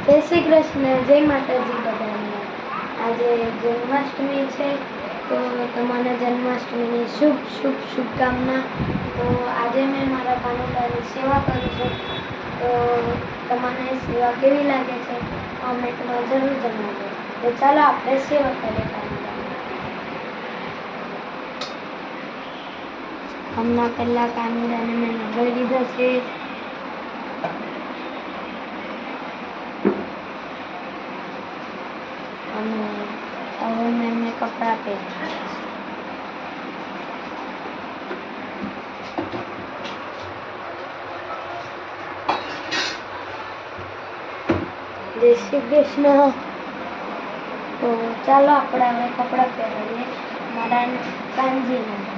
જય શ્રી કૃષ્ણ, જય માતાજી બધાને. આજે જન્માષ્ટમી છે, તો તમારા જન્માષ્ટમીની શુભ શુભ શુભકામના. તો આજે મેં મારા કાનુડાની સેવા કરું છું, તો તમને સેવા કેવી લાગે છે, કોમેન્ટમાં જરૂર જણાવજો તો ચાલો આપણે સેવા કરીએ કાનુડાની હમણાં પહેલાં કાનુડાને મેં નગર લીધા છે અને હવે મેં એમને કપડાં પહેર્યા જય શ્રી કૃષ્ણ. તો ચાલો આપણે હવે કપડાં પહેરીએ. મારા કાનજીને.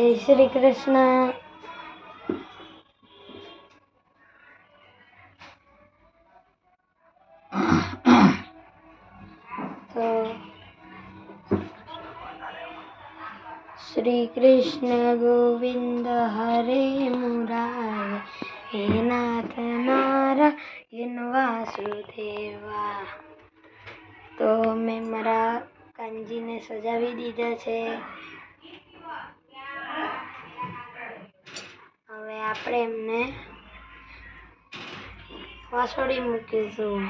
જય શ્રી કૃષ્ણ. તો શ્રી કૃષ્ણ ગોવિંદ હરે મુરાર, હે નાથ નારાયણ વાસુદેવા. તો મેં મારા કાનજીને સજાવી દીધા છે. હવે આપણે એમને વાસોડી મૂકીશું.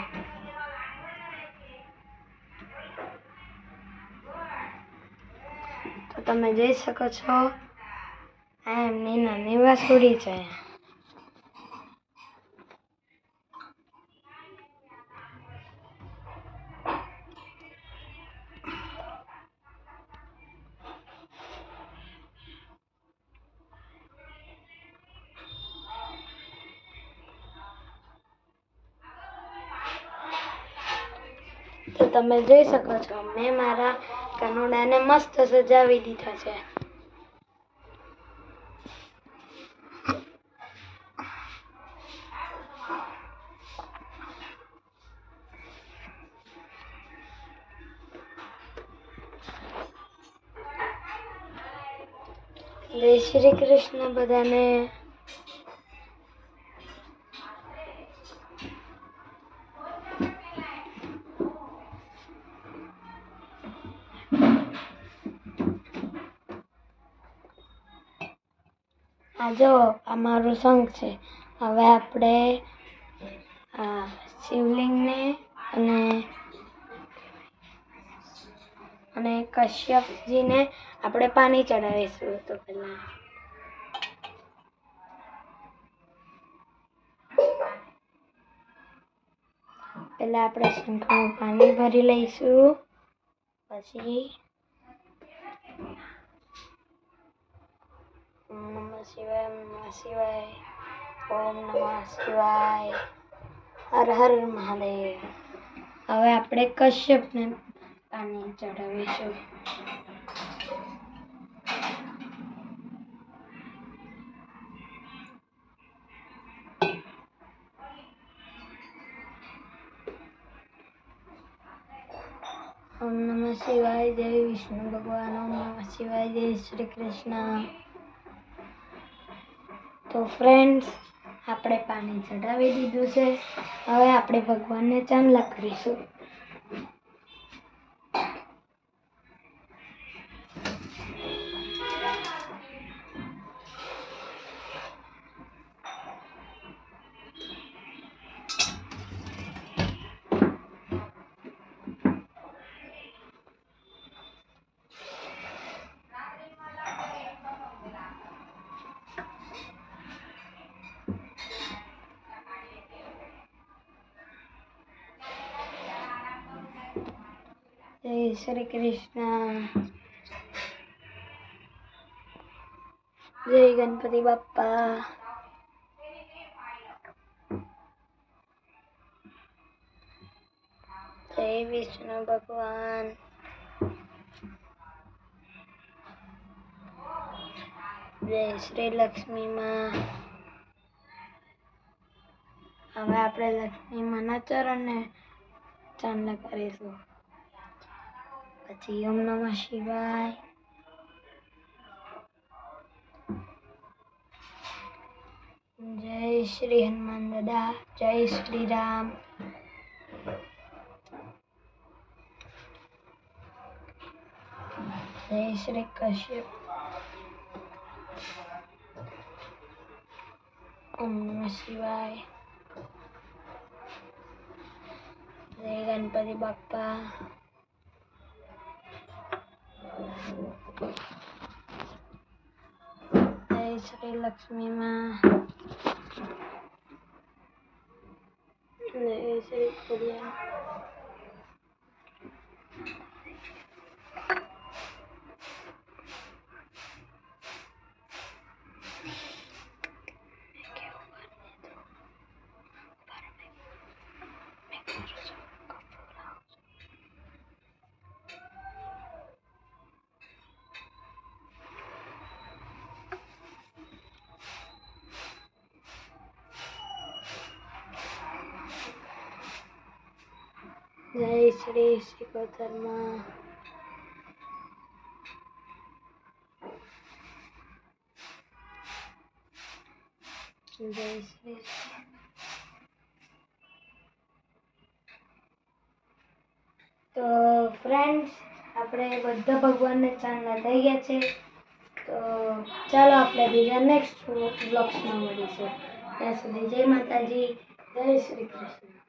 તો તમે જોઈ શકો છો, આ એમની નાની વાસુડી છે. તો તમે જોઈ શકો છો મેં મારા કાનુડાને મસ્ત સજાવી દીધા છે. જય શ્રી કૃષ્ણ બધાને. આ જો આ મારું સંઘ છે. હવે આપણે, આ, શિવલિંગને અને અને કશ્યપજીને આપણે પાણી ચડાવીશું તો પહેલાં. પહેલાં આપણે શંખમાં પાણી ભરી લઈશું. પછી શિવાય શિવાય ઓમ નમઃ શિવાય, હર હર મહાદેવ. હવે આપણે કશ્યપને પાણી ચડાવીશું ઓમ નમઃ શિવાય, જય વિષ્ણુ ભગવાન. ઓમ નમઃ શિવાય, જય શ્રી કૃષ્ણ. તો ફ્રેન્ડ્સ આપણે પાણી ચડાવી દીધું છે. હવે આપણે ભગવાનને ચાંદલા કરીશું. જય શ્રી કૃષ્ણ. જય ગણપતિ બાપ્પા. જય વિષ્ણુ ભગવાન. જય શ્રી લક્ષ્મી માં. હવે આપણે લક્ષ્મી માના ચરણને ચાંદલા કરીશું પછી ઓમ નમઃ શિવાય. જય શ્રી હનુમાન દાદા, જય શ્રી રામ. જય શ્રી કશ્યપ. ઓમ નમઃ શિવાય. જય ગણપતિ બાપ્પા જય શ્રી લક્ષ્મી માં જય શ્રી જય શ્રી શિકોતરમાં જય શ્રી તો ફ્રેન્ડ્સ આપણે બધા ભગવાનને ચાંદલા થઈ ગયા છે. તો ચાલો આપણે બીજા નેક્સ્ટ બ્લોગ્સમાં મળીશું. ત્યાં સુધી જય માતાજી, જય શ્રી કૃષ્ણ.